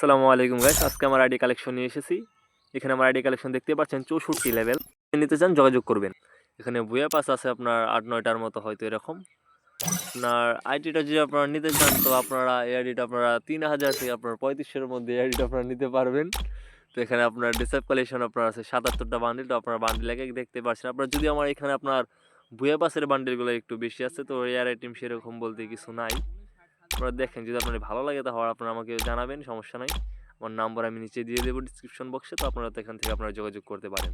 আসসালামু আলাইকুম গাইস আজকে আমার আইডি কালেকশন নিয়ে এসেছি। এখানে আমার আইডি কালেকশন দেখতে পাচ্ছেন চৌষট্টি লেভেল নিতে চান যোগাযোগ করবেন। এখানে বুয়া পাস আছে আপনার আট নয়টার মতো হয়তো এরকম। আপনার আইডিটা যদি আপনারা নিতে চান, তো আপনারা এই আইডিটা আপনারা তিন হাজার থেকে আপনার পঁয়ত্রিশের মধ্যে এই আইডিটা আপনারা নিতে পারবেন। তো এখানে আপনার ডিসেপ কালেকশন আপনার আছে সাতাত্তরটা বান্ডিল তো আপনার বান্ডিল এক দেখতে পাচ্ছেন। আপনার যদি আমার এখানে আপনার বুয়া পাসের বান্ডিলগুলো একটু বেশি আছে, তো এয়ার আইটেম সেরকম বলতে কিছু নাই। আপনারা দেখেন, যদি আপনার ভালো লাগে তাহলে আপনারা আমাকে জানাবেন, সমস্যা নাই। আমার নাম্বার আমি নিচে দিয়ে দেবো ডিসক্রিপশন বক্সে তো আপনারা এখান থেকে আপনারা যোগাযোগ করতে পারেন।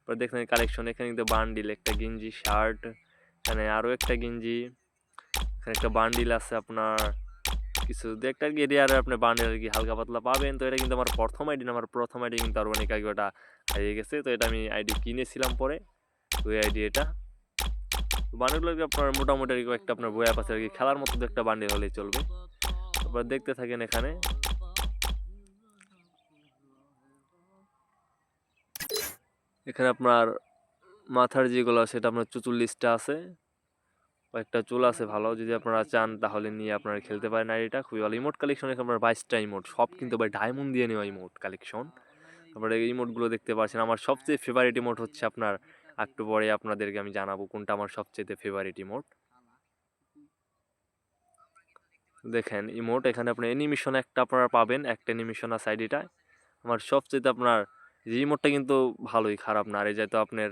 আপনারা দেখেন কালেকশন এখানে কিন্তু বান্ডিল একটা গেঞ্জি শার্ট এখানে আরও একটা গেঞ্জি, এখানে একটা বান্ডিল আছে আপনার, কিছু দু একটা এরিয়ার আপনার বান্ডিল আর কি হালকা পাতলা পাবেন, তো এটা কিন্তু আমার প্রথম আইডি না আমার প্রথম আইডি কিন্তু আরও অনেক আগে ওটা হারিয়ে গেছে, তো এটা আমি আইডি কিনেছিলাম পরে, ওই আইডি এটা। বান্ডিলগুলো আপনার মোটামুটি আর কি একটা আপনার বই আছে আর কি। খেলার মতো একটা বান্ডিল হলেই চলবে। তারপর দেখতে থাকেন এখানে। এখানে আপনার মাথার যেগুলো সেটা আপনার চুচল্লিশটা আছে। কয়েকটা চুল আছে ভালো। যদি আপনারা চান তাহলে নিয়ে আপনারা খেলতে পারেন। আর এটা খুবই ভালো ইমোট কালেকশন এখানে আপনার বাইশটা ইমোট সব কিন্তু ভাই ডায়মন্ড দিয়ে নেওয়া ইমোট কালেকশন তারপরে এই ইমোটগুলো দেখতে পাচ্ছেন। আমার সবচেয়ে ফেভারিট ইমোট হচ্ছে আপনার একটু পরে আপনাদেরকে আমি জানাব কোনটা আমার সবচেয়ে ফেভারিট ইমোট দেখেন ইমোট এখানে আপনার অ্যানিমেশন একটা আপনারা পাবেন, একটা অ্যানিমেশন আছে আইডিটায় আমার সবচেয়ে আপনার, যে ইমোটটা কিন্তু ভালোই খারাপ না, আর এই যেহেতু আপনার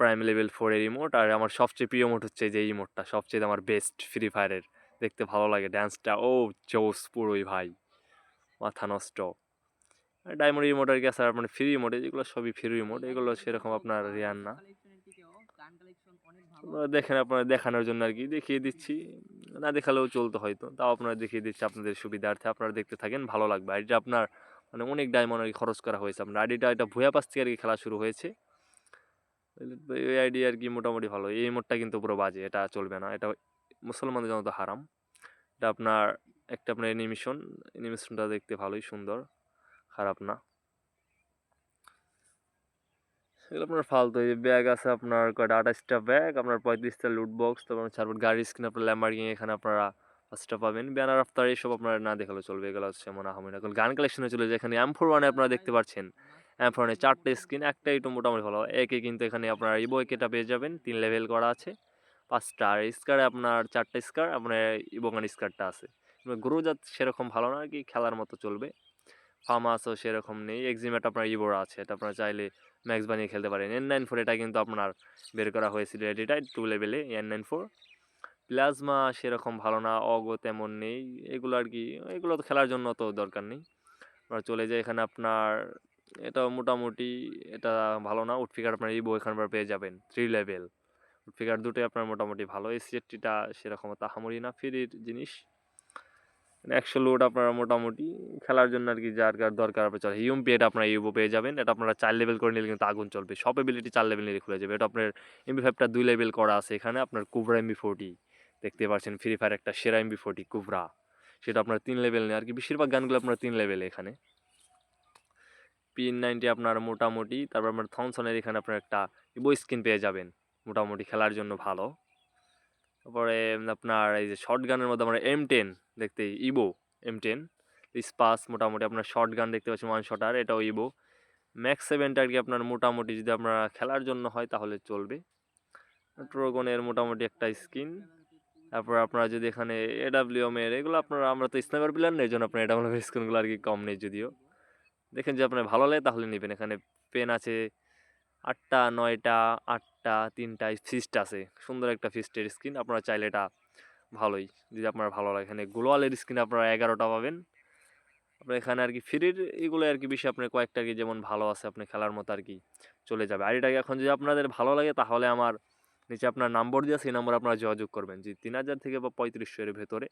প্রাইম লেভেল ফোরের ইমোট আর আমার সবচেয়ে প্রিয় মোট হচ্ছে যে ইমোটটা সবচেয়ে আমার বেস্ট ফ্রি ফায়ারের দেখতে ভালো লাগে ড্যান্সটা ও জোস পুরোই ভাই, মাথা নষ্ট। ডায়মন্ড ইমোট আর কি আছে, আর মানে ফ্রি ইমোট এগুলো সবই ফ্রি ইমোট এগুলো সেরকম আপনার রিয়ার না। দেখেন, আপনারা দেখানোর জন্য আর কি, দেখিয়ে দিচ্ছি। না দেখালেও চলতো হয়তো, তাও আপনারা দেখিয়ে দিচ্ছি আপনাদের সুবিধার্থে, আপনারা দেখতে থাকেন, ভালো লাগবে। আইডিটা আপনার মানে অনেক ডায়মন্ড আর কি খরচ করা হয়েছে আপনার। আইডিটা এটা ভুয়া পাশ থেকে আর কি খেলা শুরু হয়েছে। এই আইডি আর কি মোটামুটি ভালো। এই মোডটা কিন্তু পুরো বাজে, এটা চলবে না। এটা মুসলমানদের জন্য তো হারাম। এটা আপনার একটা আপনার অ্যানিমেশন অ্যানিমেশনটা দেখতে ভালোই সুন্দর। খারাপ না। এগুলো আপনার ফালতু, এই ব্যাগ আছে আপনার কয়টা, আঠাশটা ব্যাগ আপনার পঁয়ত্রিশটা লুট বক্স তারপর ছাড়বেন গাড়ির স্ক্রিন আপনার ল্যাম্বারগিং এখানে আপনারা পাঁচটা পাবেন। ব্যানার আফতার এইসব আপনারা না দেখালে চলবে, এগুলো হচ্ছে এমন আহমেদ এখন গান কালেকশনে চলে যায়, এখানে এম ফোর ওয়ানে আপনারা দেখতে পাচ্ছেন। এম ফোর ওয়ানে চারটে স্ক্রিন একটা একটু মোটামুটি ভালো। একে কিন্তু এখানে আপনার ইবো একেটা পেয়ে যাবেন, তিন লেভেল করা আছে। পাঁচটা, আর স্কারে আপনার চারটে স্কার আপনার ইবোগান স্কারটা আছে। গ্রোজাত সেরকম ভালো না আর কি খেলার মতো চলবে। ফার্মাসও সেরকম নেই। এক্সিমেট আপনার ইবোরা আছে। এটা আপনারা চাইলে ম্যাক্স বানিয়ে খেলতে পারেন। এন নাইন ফোর এটা কিন্তু আপনার বের করা হয়েছিল এডিটা টু লেভেলে এন নাইন ফোর প্লাজমা সেরকম ভালো না, অগো তেমন নেই। এগুলো আর কি, এগুলো তো খেলার জন্য তো দরকার নেই। আমরা চলে যায় এখানে আপনার, এটা মোটামুটি এটা ভালো না। উটফিকার আপনার ইবো এখানবার পেয়ে যাবেন থ্রি লেভেল উটফিকার দুটোই আপনার মোটামুটি ভালো। এই সেরকম তাহামরি না, ফ্রির জিনিস। একশো লোড আপনারা মোটামুটি খেলার জন্য আর কি যার যার দরকার আপনার চলে। ইউএমপি এটা আপনারা ইউবো পেয়ে যাবেন। এটা আপনারা চার লেভেল করে নিলে কিন্তু আগুন চলবে। সব এবিলিটি চার লেভেল নিলে খুলে যাবে। এটা আপনার এমবি ফাইভটা দুই লেভেল করা আছে এখানে। আপনার কুবরা এমবি ফোরটি দেখতে পাচ্ছেন ফ্রি ফায়ার একটা সেরা এমবি ফোরটি কুবরা সেটা আপনার তিন লেভেল নেই আর কি বেশিরভাগ গানগুলো আপনার তিন লেভেলে এখানে। পিন নাইনটি আপনার মোটামুটি, তারপর আপনার থমসনের এখানে আপনার একটা ইবো স্কিন পেয়ে যাবেন। মোটামুটি খেলার জন্য ভালো। তারপরে আপনার এই যে শর্ট গানের মধ্যে আমরা এম টেন দেখতে ইবো এম টেন স্পাস মোটামুটি আপনার শর্ট গান দেখতে পাচ্ছেন ওয়ান শটার এটাও ইবো ম্যাক্স সেভেনটা আর কি আপনার মোটামুটি যদি আপনারা খেলার জন্য হয় তাহলে চলবে। ট্রোগনের মোটামুটি একটা স্কিন তারপর আপনারা যদি এখানে এডাব্লিউএম এর, এগুলো আপনারা, আমরা তো স্নাইপার প্লেয়ার নেই জন্য আপনার এডাব্লিউএম স্কিনগুলো আর কি কম নেই যদিও। দেখেন যে আপনার ভালো লাগে তাহলে নেবেন। এখানে পেন আছে আটটা, নয়টা আটটা তিনটা ফিস্ট আছে। সুন্দর একটা ফিস্টের স্ক্রিন আপনারা চাইলে এটা ভালোই, যদি আপনার ভালো লাগে। এখানে গ্লোয়ালের স্ক্রিন আপনারা এগারোটা পাবেন। আপনার এখানে আর কি ফ্রির এগুলো আর কি বেশি আপনার কয়েকটা কি যেমন ভালো আছে, আপনি খেলার মতো আর কি চলে যাবে। আর এটাকে এখন যদি আপনাদের ভালো লাগে, তাহলে আমার নিচে আপনার নাম্বার দিয়ে সেই নম্বর আপনারা যোগাযোগ করবেন। যে তিন হাজার থেকে বা পঁয়ত্রিশশো এর ভেতরে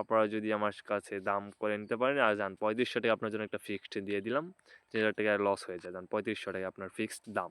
আপনারা যদি আমার কাছে দাম করে নিতে পারেন, আর যান পঁয়ত্রিশশো টাকা আপনার জন্য একটা ফিক্সড দিয়ে দিলাম। তিন হাজার টাকা লস হয়ে যায়, যান পঁয়ত্রিশশো টাকা আপনার ফিক্সড দাম।